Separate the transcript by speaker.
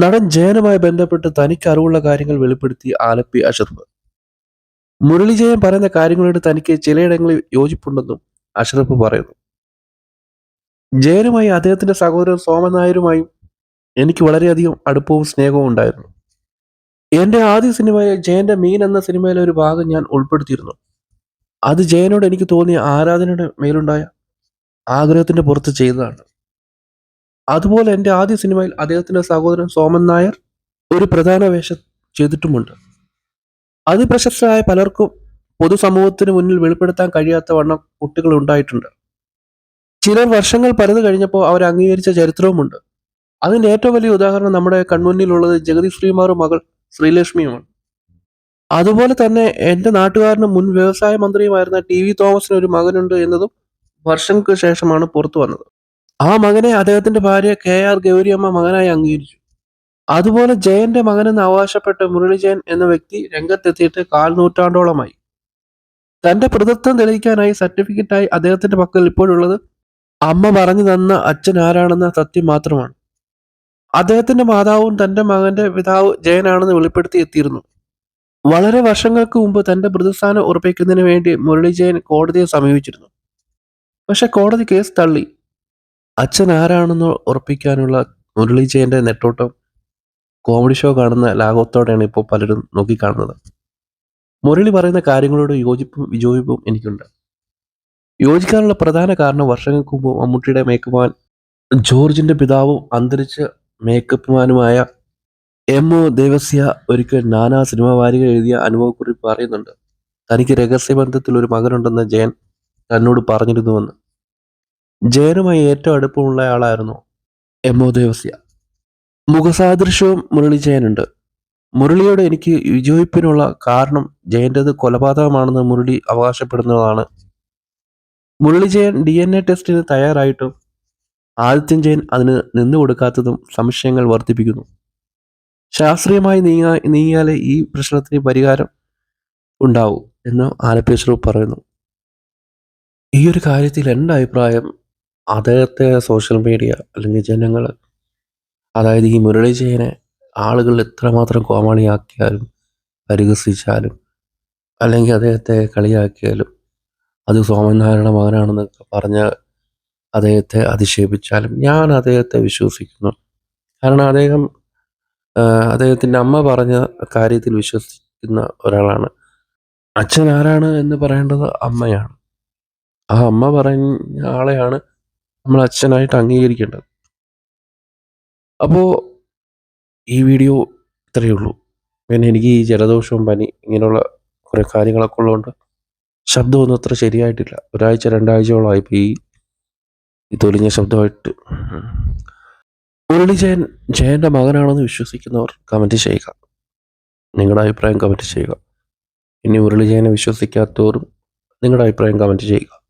Speaker 1: നടൻ ജയനുമായി ബന്ധപ്പെട്ട് തനിക്ക് അറിവുള്ള കാര്യങ്ങൾ വെളിപ്പെടുത്തി ആലപ്പി അഷറഫ് മുരളി ജയൻ പറയുന്ന കാര്യങ്ങളോട് തനിക്ക് ചിലയിടങ്ങളിൽ യോജിപ്പുണ്ടെന്നും അഷറഫ് പറയുന്നു. ജയനുമായി അദ്ദേഹത്തിന്റെ സഹോദരൻ സോമൻ നായരുമായും എനിക്ക് വളരെയധികം അടുപ്പവും സ്നേഹവും ഉണ്ടായിരുന്നു. എന്റെ ആദ്യ സിനിമയായ ജയന്റെ മീൻ എന്ന സിനിമയിലെ ഒരു ഭാഗം ഞാൻ ഉൾപ്പെടുത്തിയിരുന്നു. അത് ജയനോട് എനിക്ക് തോന്നിയ ആരാധനയുടെ മേലുണ്ടായ ആഗ്രഹത്തിന്റെ പുറത്ത് ചെയ്തതാണ്. അതുപോലെ എന്റെ ആദ്യ സിനിമയിൽ അദ്ദേഹത്തിന്റെ സഹോദരൻ സോമൻ നായർ ഒരു പ്രധാന വേഷം ചെയ്തിട്ടുമുണ്ട്. അതിപ്രശസ്തരായ പലർക്കും പൊതുസമൂഹത്തിന് മുന്നിൽ വെളിപ്പെടുത്താൻ കഴിയാത്ത വണ്ണം കുട്ടികൾ ഉണ്ടായിട്ടുണ്ട്. ചിലർ വർഷങ്ങൾ പലത് കഴിഞ്ഞപ്പോൾ അവർ അംഗീകരിച്ച ചരിത്രവുമുണ്ട്. അതിന്റെ ഏറ്റവും വലിയ ഉദാഹരണം നമ്മുടെ കൺമുന്നിലുള്ളത് ജഗതി ശ്രീമാറും മകൾ ശ്രീലക്ഷ്മിയുമാണ്. അതുപോലെ തന്നെ എന്റെ നാട്ടുകാരനും മുൻ വ്യവസായ മന്ത്രിയുമായിരുന്ന ടി വി തോമസിന് ഒരു മകനുണ്ട് എന്നതും വർഷങ്ങൾക്ക് ശേഷമാണ് പുറത്തു വന്നത്. ആ മകനെ അദ്ദേഹത്തിന്റെ ഭാര്യ കെ ആർ ഗൗരിയമ്മ മകനായി അംഗീകരിച്ചു. അതുപോലെ ജയന്റെ മകനെന്ന് അവകാശപ്പെട്ട മുരളി ജയൻ എന്ന വ്യക്തി രംഗത്തെത്തിയിട്ട് കാൽ നൂറ്റാണ്ടോളമായി. തന്റെ പ്രതിത്വം തെളിയിക്കാനായി സർട്ടിഫിക്കറ്റായി അദ്ദേഹത്തിന്റെ പക്കൽ ഇപ്പോഴുള്ളത് അമ്മ പറഞ്ഞു തന്ന അച്ഛൻ ആരാണെന്ന സത്യം മാത്രമാണ്. അദ്ദേഹത്തിന്റെ മാതാവും തന്റെ മകന്റെ പിതാവ് ജയനാണെന്ന് വെളിപ്പെടുത്തി എത്തിയിരുന്നു. വളരെ വർഷങ്ങൾക്ക് മുമ്പ് തന്റെ പ്രതിസ്ഥാനം ഉറപ്പിക്കുന്നതിന് വേണ്ടി മുരളി ജയൻ കോടതിയെ സമീപിച്ചിരുന്നു. പക്ഷെ കോടതി കേസ് തള്ളി. അച്ഛൻ ആരാണെന്ന് ഉറപ്പിക്കാനുള്ള മുരളി ജയന്റെ നെട്ടോട്ടം കോമഡി ഷോ കാണുന്ന ലാഘവത്തോടെയാണ് ഇപ്പോൾ പലരും നോക്കിക്കാണുന്നത്. മുരളി പറയുന്ന കാര്യങ്ങളോട് യോജിപ്പും വിയോജിപ്പും എനിക്കുണ്ട്. യോജിക്കാനുള്ള പ്രധാന കാരണം വർഷങ്ങൾക്ക് മുമ്പ് മമ്മൂട്ടിയുടെ മേക്കപ്പ്മാൻ ജോർജിന്റെ പിതാവും അന്തരിച്ച മേക്കപ്പ്മാനുമായ എം ഒ ദേവസ്യ ഒരിക്കൽ നാനാ സിനിമ വാരിക എഴുതിയ അനുഭവക്കുറിപ്പ് പറയുന്നുണ്ട്. തനിക്ക് രഹസ്യബന്ധത്തിൽ ഒരു മകനുണ്ടെന്ന് ജയൻ തന്നോട് പറഞ്ഞിരുന്നുവെന്ന്. ജയനുമായി ഏറ്റവും അടുപ്പമുള്ള ആളായിരുന്നു എം ഒ ദേവസ്യ മുഖസാദൃശ്യവും മുരളി ജയനുണ്ട്. മുരളിയോട് എനിക്ക് വിജയിപ്പിനുള്ള കാരണം ജയന്റെത് കൊലപാതകമാണെന്ന് Murali അവകാശപ്പെടുന്നതാണ്. Murali Jayan D N A ടെസ്റ്റിന് തയ്യാറായിട്ടും ആദിത്യൻ ജയൻ അതിന് നിന്നു കൊടുക്കാത്തതും സംശയങ്ങൾ വർദ്ധിപ്പിക്കുന്നു. ശാസ്ത്രീയമായി നീങ്ങാ നീങ്ങിയാലേ ഈ പ്രശ്നത്തിന് പരിഹാരം ഉണ്ടാവൂ എന്ന് ആലപ്പേശ്വർ പറയുന്നു. ഈ ഒരു കാര്യത്തിൽ എന്റെ അഭിപ്രായം അദ്ദേഹത്തെ സോഷ്യൽ മീഡിയ അല്ലെങ്കിൽ ജനങ്ങൾ അതായത് ഈ മുരളി ജയനെ ആളുകൾ എത്രമാത്രം കോമാളിയാക്കിയാലും പരിഹസിച്ചാലും അല്ലെങ്കിൽ അദ്ദേഹത്തെ കളിയാക്കിയാലും അത് നായരുടെ മകനാണെന്നൊക്കെ പറഞ്ഞ് അദ്ദേഹത്തെ അധിക്ഷേപിച്ചാലും ഞാൻ അദ്ദേഹത്തെ വിശ്വസിക്കുന്നു. കാരണം അദ്ദേഹം അദ്ദേഹത്തിന്റെ അമ്മ പറഞ്ഞ കാര്യത്തിൽ വിശ്വസിക്കുന്ന ഒരാളാണ്. അച്ഛൻ ആരാണ് എന്ന് പറയേണ്ടത് അമ്മയാണ്. ആ അമ്മ പറഞ്ഞ ആളെയാണ് നമ്മൾ അച്ഛനായിട്ട് അംഗീകരിക്കേണ്ടത്. അപ്പോൾ ഈ വീഡിയോ ഇത്രയേ ഉള്ളൂ. പിന്നെ എനിക്ക് ഈ ജലദോഷവും പനി ഇങ്ങനെയുള്ള കുറേ കാര്യങ്ങളൊക്കെ ഉള്ളതുകൊണ്ട് ശബ്ദമൊന്നും അത്ര ശരിയായിട്ടില്ല. ഒരാഴ്ച രണ്ടാഴ്ചയോളമായി ഈ ഈ തൊലിഞ്ഞ ശബ്ദമായിട്ട്. മുരളി ജയൻ ജയന്റെ മകനാണെന്ന് വിശ്വസിക്കുന്നവർ കമന്റ് ചെയ്യുക. നിങ്ങളുടെ അഭിപ്രായം കമന്റ് ചെയ്യുക. ഇനി മുരളി ജയനെ വിശ്വസിക്കാത്തവരും നിങ്ങളുടെ അഭിപ്രായം കമന്റ് ചെയ്യുക.